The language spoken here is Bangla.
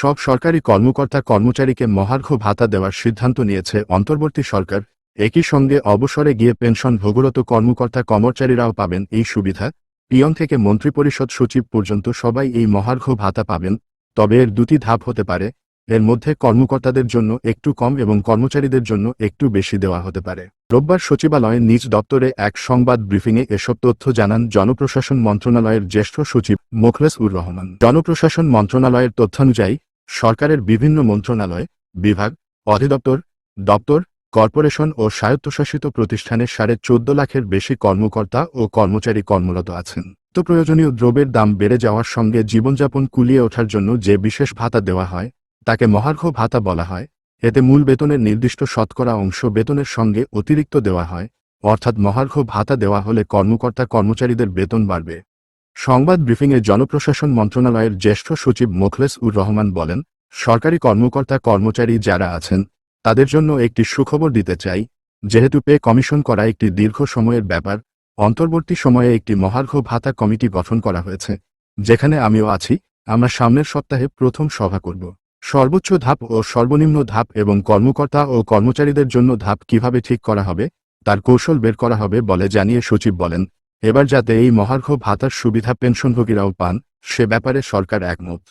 সব সরকারি কর্মকর্তা কর্মচারীকে মহার্ঘ ভাতা দেওয়ার সিদ্ধান্ত নিয়েছে অন্তর্বর্তী সরকার। একই সঙ্গে অবসরে গিয়ে পেনশন ভোগরত কর্মকর্তা কর্মচারীরাও পাবেন এই সুবিধা। পিয়ন থেকে মন্ত্রিপরিষদ সচিব পর্যন্ত সবাই এই মহার্ঘ ভাতা পাবেন। তবে এর দুটি ধাপ হতে পারে। এর মধ্যে কর্মকর্তাদের জন্য একটু কম এবং কর্মচারীদের জন্য একটু বেশি দেওয়া হতে পারে। রোববার সচিবালয়ে নিজ দপ্তরে এক সংবাদ ব্রিফিংয়ে এসব তথ্য জানান জনপ্রশাসন মন্ত্রণালয়ের জ্যেষ্ঠ সচিব মোখলেস উর রহমান। জনপ্রশাসন মন্ত্রণালয়ের তথ্যানুযায়ী সরকারের বিভিন্ন মন্ত্রণালয়, বিভাগ, অধিদপ্তর, দপ্তর, কর্পোরেশন ও স্বায়ত্তশাসিত প্রতিষ্ঠানের সাড়ে চোদ্দ লাখের বেশি কর্মকর্তা ও কর্মচারী কর্মরত আছেন। তো প্রয়োজনীয় দ্রব্যের দাম বেড়ে যাওয়ার সঙ্গে জীবনযাপন কুলিয়ে ওঠার জন্য যে বিশেষ ভাতা দেওয়া হয়, তাকে মহার্ঘ ভাতা বলা হয়। এতে মূল বেতনের নির্দিষ্ট শতকরা অংশ বেতনের সঙ্গে অতিরিক্ত দেওয়া হয়। অর্থাৎ মহার্ঘ ভাতা দেওয়া হলে কর্মকর্তা কর্মচারীদের বেতন বাড়বে। সংবাদ ব্রিফিংয়ে জনপ্রশাসন মন্ত্রণালয়ের জ্যেষ্ঠ সচিব মোখলেস উর রহমান বলেন, সরকারি কর্মকর্তা কর্মচারী যারা আছেন, তাদের জন্য একটি সুখবর দিতে চাই, যেহেতু পে কমিশন করা একটি দীর্ঘ সময়ের ব্যাপার, অন্তর্বর্তী সময়ে একটি মহার্ঘ ভাতা কমিটি গঠন করা হয়েছে, যেখানে আমিও আছি, আমরা সামনের সপ্তাহে প্রথম সভা করব। সর্বোচ্চ ধাপ ও সর্বনিম্ন ধাপ এবং কর্মকর্তা ও কর্মচারীদের জন্য ধাপ কীভাবে ঠিক করা হবে, তার কৌশল বের করা হবে বলে জানিয়ে সচিব বলেন এবার যাতে এই মহার্ঘ ভাতার সুবিধা পেনশনভোগীরাও পান সে ব্যাপারে সরকার একমত।